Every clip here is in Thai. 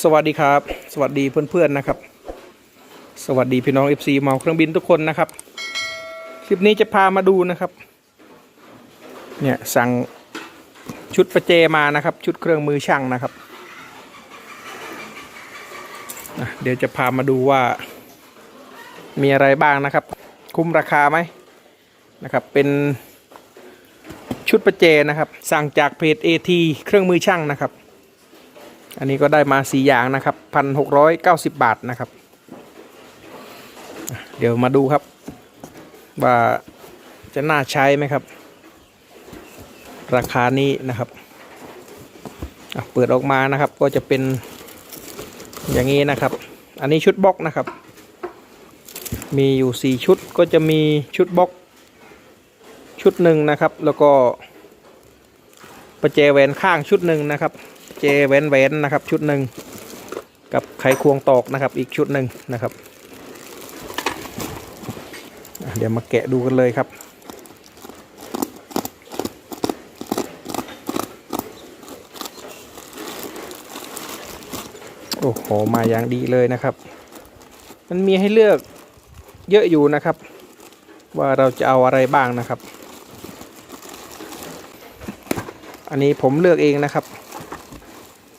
สวัสดีครับ สวัสดีเพื่อนๆนะครับ สวัสดีพี่น้อง FC เมาเครื่องบินทุกคนนะครับ คลิปนี้จะพามาดูนะครับ เนี่ยสั่งชุดประเจมานะครับ ชุดเครื่องมือช่างนะครับ เดี๋ยวจะพามาดูว่า มีอะไรบ้างนะครับ คุ้มราคาไหมนะครับ เป็นชุดประเจนะครับ สั่งจากเพจ AT เครื่องมือช่างนะครับ อันนี้ก็ได้มาสี่อย่างนะครับพันหกร้อยเก้าสิบบาทนะครับ เดี๋ยวมาดูครับ ว่าจะน่าใช้ไหมครับ ราคานี้นะครับเปิดออกมานะครับก็จะเป็นอย่างนี้นะครับ อันนี้ชุดบล็อกนะครับ มีอยู่สี่ชุดก็จะมีชุดบล็อกชุดหนึ่งนะครับ แล้วก็ประแจแหวนข้างชุดหนึ่งนะครับ เจแวนแวนนะครับ ชุดหนึ่งกับไขควงตอกนะครับ อีกชุดหนึ่งนะครับ เดี๋ยวมาแกะดูกันเลยครับโอ้โห มาอย่างดีเลยนะครับ มันมีให้เลือกเยอะอยู่นะครับ ว่าเราจะเอาอะไรบ้างนะครับ อันนี้ผมเลือกเองนะครับ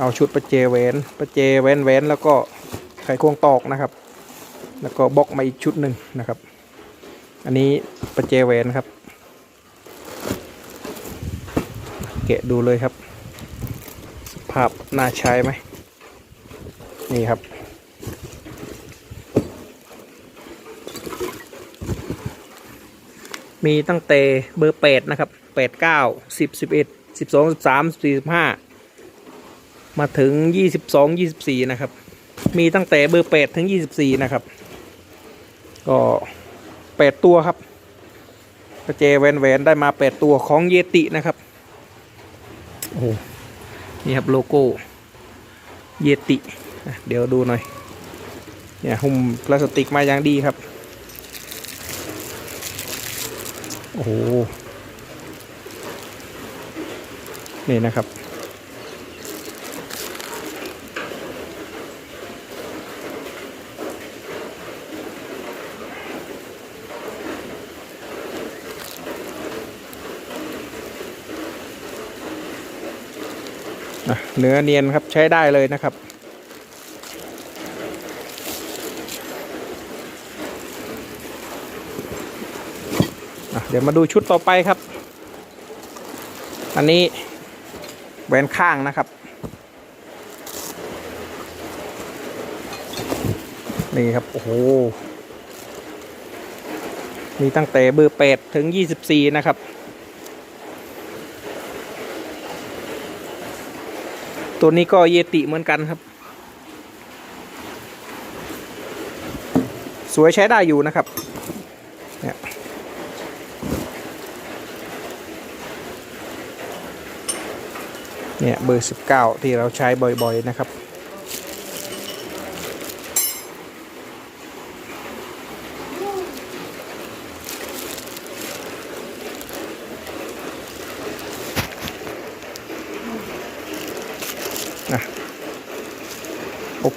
เอาชุดประเจเวนประเจเวนเวนแล้วก็ไขควงตอกนะครับ แล้วก็บล็อกมาอีกชุดหนึ่งนะครับ อันนี้ประเจเวนครับ แกะดูเลยครับ สภาพน่าใช้ไหมนี่ครับมีตั้งแต่เบอร์ 8 นะครับ 8 9 10 11 12 13 14 15 มสี่สิบห้าถึง 22 24 นะครับ มีตั้งแต่เบอร์ 8 ถึง 24 นะครับ ก็ 8 ตัวครับประเจแวนแวนได้มา 8 ตัวของเยตินะครับ โอ้โหนี่ครับโลโก้เยติ เดี๋ยวดูหน่อย เนี่ยหุ้มพลาสติกมาอย่างดีครับ โอ้โหนี่นะครับ เนื้อเนียนครับใช้ได้เลยนะครับ เดี๋ยวมาดูชุดต่อไปครับ อันนี้แหวนข้างนะครับ นี่ครับ โอ้โห มีตั้งแต่เบอร์8ถึง24นะครับ ตัวนี้ก็เยติเหมือนกันครับ สวยใช้ได้อยู่นะครับเนี่ยเนี่ยเบอร์ 19 ที่เราใช้บ่อยๆนะครับ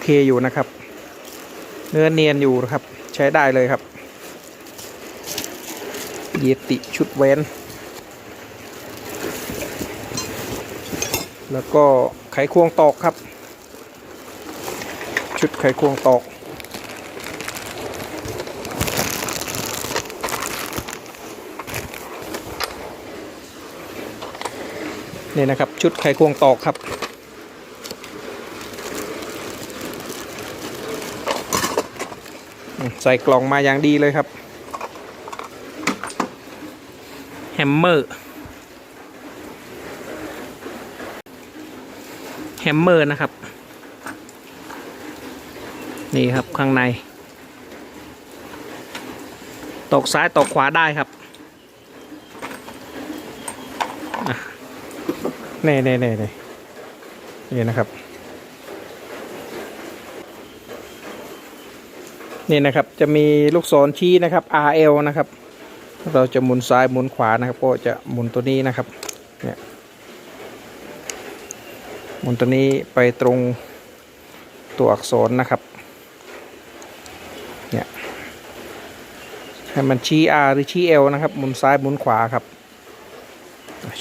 เคอยู่นะครับ เนื้อเนียนอยู่นะครับ ใช้ได้เลยครับเยติชุดแวนแล้วก็ไขควงตอกครับ ชุดไขควงตอก นี่นะครับชุดไขควงตอกครับ ใส่กล่องมาอย่างดีเลยครับ แฮมเมอร์ แฮมเมอร์นะครับ นี่ครับข้างใน ตกซ้ายตกขวาได้ครับอะนี่นี่นี่นี่นี่นะครับ นี่นะครับจะมีลูกศรชี้นะครับ RL นะครับ เราจะหมุนซ้ายหมุนขวานะครับ ก็จะหมุนตัวนี้นะครับเนี่ยหมุนตัวนี้ไปตรงตัวอักษรนะครับเนี่ยให้มันชี้ R หรือชี้ L นะครับหมุนซ้ายหมุนขวาครับ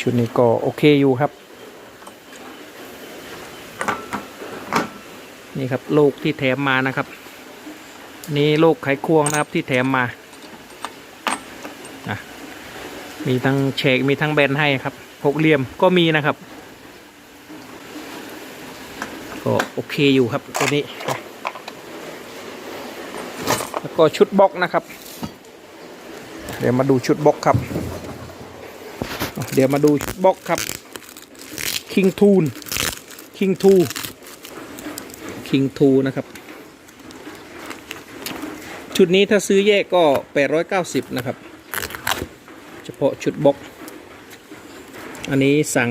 ชุดนี้ก็โอเคอยู่ครับ นี่ครับลูกที่แถมมานะครับ นี่ลูกไขควงนะครับที่แถมมา มีทั้งเชกมีทั้งแบนให้ครับหกเหลี่ยมก็มีนะครับ ก็โอเคอยู่ครับตัวนี้ แล้วก็ชุดบล็อกนะครับ เดี๋ยวมาดูชุดบล็อกครับ เดี๋ยวมาดูชุดบล็อกครับคิงทูนคิงทูคิงทูนะครับ ชุดนี้ถ้าซื้อแยกก็ 890 นะครับ เฉพาะชุดบล็อก อันนี้สั่ง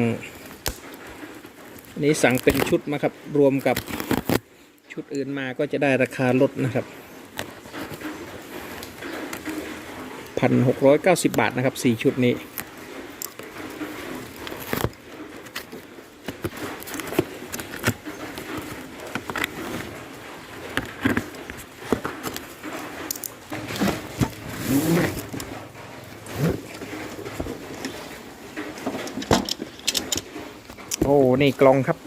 อันนี้สั่งเป็นชุดมาครับ รวมกับชุดอื่นมาก็จะได้ราคาลดนะครับ 1,690 บาทนะครับ 4 ชุดนี้ กล่องครับ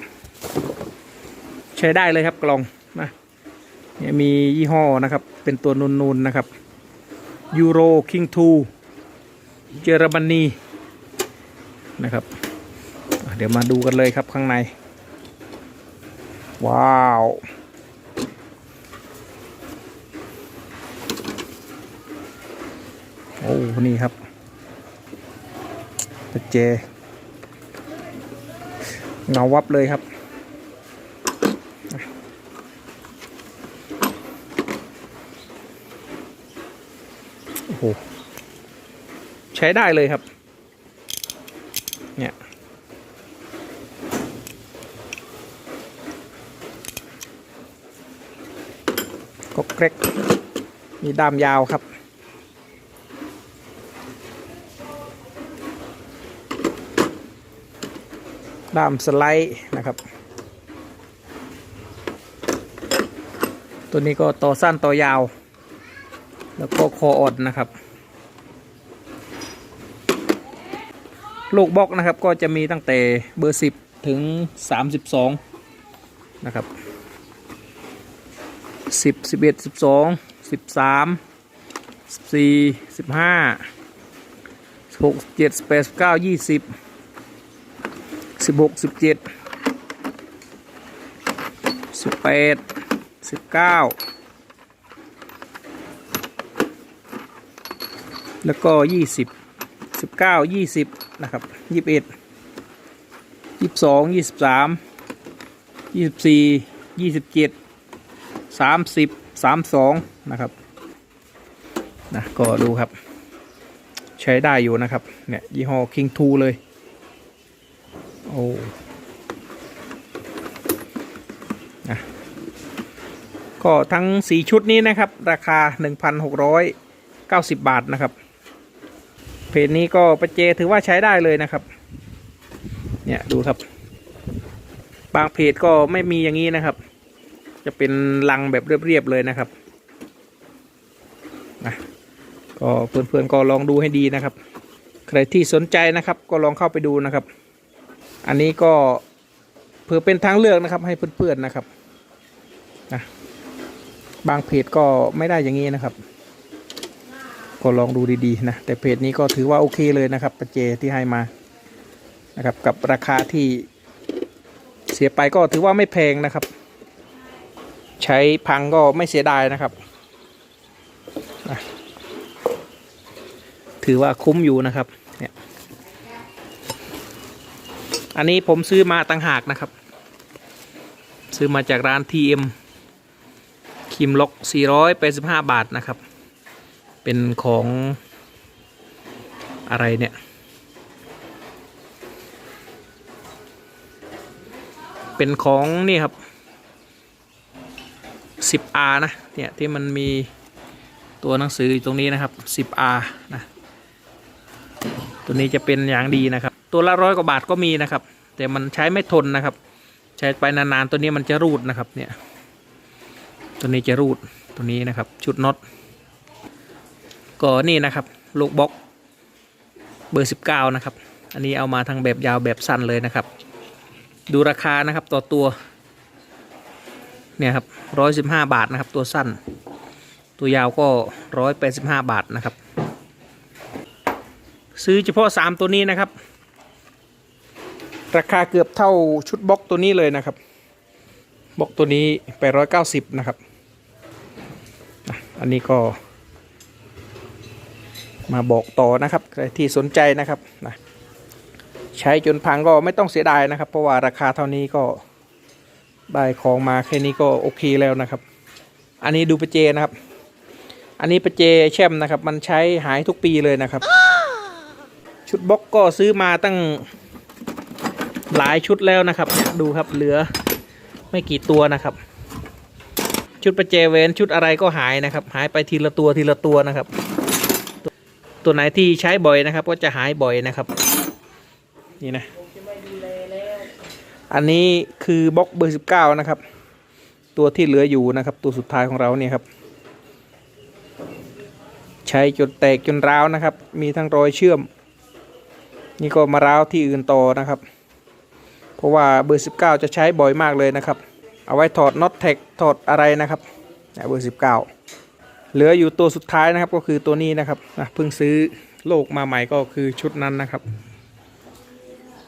ใช้ได้เลยครับกล่องนะเนี่ยมียี่ห้อนะครับ เป็นตัวนูนๆนนะครับยูโรคิงทูเยอรมนีนะครับ เดี๋ยวมาดูกันเลยครับข้างใน ว้าว โอ้ นี่ครับตะเจ เงาวับเลยครับ โอ้โห ใช้ได้เลยครับ เนี่ยก็เกร็กมีด้ามยาวครับ ด้ามสไลด์นะครับ ตัวนี้ก็ต่อสั้นต่อยาว แล้วก็คออ่อนนะครับ ลูกบล็อกนะครับก็จะมีตั้งแต่เบอร์ 10 ถึง 32 นะครับ 10 11 12 13 14 15 16 17 18 19 20 สิบหกสิบเจ็ดสิบแปดสิบเก้าแล้วก็ยี่สิบสิบเก้ายี่สิบนะครับยี่สิบเอ็ดยี่สิบสองยี่สิบสามยี่สิบสี่ยี่สิบเจ็ดสามสิบสามสองนะครับนะก็ดูครับ ใช้ได้อยู่นะครับ เนี่ย ยี่ห้อ King 2 เลย โอ้นะก็ทั้งสีชุดนี้นะครับ ราคา 1,690 บาทนะครับ เพจนี้ก็ประเจถือว่าใช้ได้เลยนะครับ เนี่ย ดูครับ บางเพจก็ไม่มีอย่างนี้นะครับ จะเป็นลังแบบเรียบ ๆ เลยนะครับนะก็เพื่อนๆก็ลองดูให้ดีนะครับ ใครที่สนใจนะครับก็ลองเข้าไปดูนะครับ อันนี้ก็เพื่อเป็นทางเลือกนะครับ ให้เพื่อนๆนะครับนะบางเพจก็ไม่ได้อย่างนี้นะครับ ก็ลองดูดีๆนะแต่เพจนี้ก็ถือว่าโอเคเลยนะครับปัจเจที่ให้มานะครับ กับราคาที่เสียไปก็ถือว่าไม่แพงนะครับ ใช้พังก็ไม่เสียดายนะครับถือว่าคุ้มอยู่นะครับเนี่ย อันนี้ผมซื้อมาต่างหากนะครับ ซื้อมาจากร้าน TM คิมล็อก 485 บาทนะครับ เป็นของอะไรเนี่ยเป็นของนี่ครับ 10R นะ เนี่ย ที่มันมีตัวหนังสืออยู่ตรงนี้นะครับ 10R นะ ตัวนี้จะเป็นอย่างดีนะครับ ตัวละร้อยกว่าบาทก็มีนะครับ แต่มันใช้ไม่ทนนะครับ ใช้ไปนานๆตัวนี้มันจะรูดนะครับเนี่ยตัวนี้จะรูดตัวนี้นะครับ ชุดน็อตก็นี่นะครับลูกบล็อกเบอร์ 19 นะครับ อันนี้เอามาทั้งแบบยาวแบบสั้นเลยนะครับ ดูราคานะครับต่อตัว เนี่ยครับร้อยสิบห้าบาทนะครับ ตัวสั้น ตัวยาวก็ร้อยแปดสิบห้าบาทนะครับ ซื้อเฉพาะสามตัวนี้นะครับ ราคาเกือบเท่าชุดบล็อกตัวนี้เลยนะครับบล็อกตัวนี้ไปร้อยเก้าสิบนะครับ อันนี้ก็ มาบอกต่อนะครับใครที่สนใจนะครับนะใช้จนพังก็ไม่ต้องเสียดายนะครับ เพราะว่าราคาเท่านี้ก็ได้ของมาแค่นี้ก็โอเคแล้วนะครับ อันนี้ดูประเจนะครับ อันนี้ประเจแช่มนะครับ มันใช้หายทุกปีเลยนะครับ ชุดบล็อกก็ซื้อมาตั้ง หลายชุดแล้วนะครับ ดูครับเหลือไม่กี่ตัวนะครับ ชุดประเจเวนชุดอะไรก็หายนะครับ หายไปทีละตัวทีละตัวนะครับ ตัวไหนที่ใช้บ่อยนะครับ ก็จะหายบ่อยนะครับ นี่นะอันนี้คือบล็อกเบอร์สิบเก้านะครับ ตัวที่เหลืออยู่นะครับ ตัวสุดท้ายของเราเนี่ยครับ ใช้จนแตกจนร้าวนะครับ มีทั้งรอยเชื่อม นี่ก็มาร้าวที่อื่นต่อนะครับ ราะว่าเบอร์สิบเก้าจะใช้บ่อยมากเลยนะครับ เอาไว้ถอดน็อตแท็กถอดอะไรนะครับเนี่ยเบอร์สิบเก้าเหลืออยู่ตัวสุดท้ายนะครับก็คือตัวนี้นะครับเพิ่งซื้อโลกมาใหม่ก็คือชุดนั้นนะครับ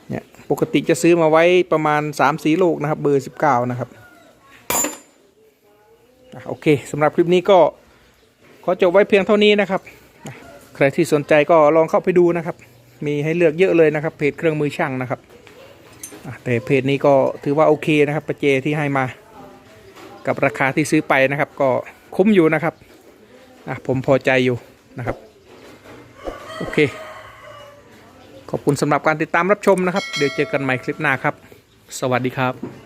เนี่ยปกติจะซื้อมาไว้ประมาณ3ามสีโลกนะครับ เบอร์ 19 นะครับอโอเคสำหรับคลิปนี้ก็ขอจบไว้เพียงเท่านี้นะครับ ใครที่สนใจก็ลองเข้าไปดูนะครับ มีให้เลือกเยอะเลยนะครับเพจเครื่องมือช่างนะครับ แต่เพจนี้ก็ถือว่าโอเคนะครับประเจที่ให้มา กับราคาที่ซื้อไปนะครับ ก็คุ้มอยู่นะครับอะผมพอใจอยู่นะครับ โอเค ขอบคุณสำหรับการติดตามรับชมนะครับ เดี๋ยวเจอกันใหม่คลิปหน้าครับ สวัสดีครับ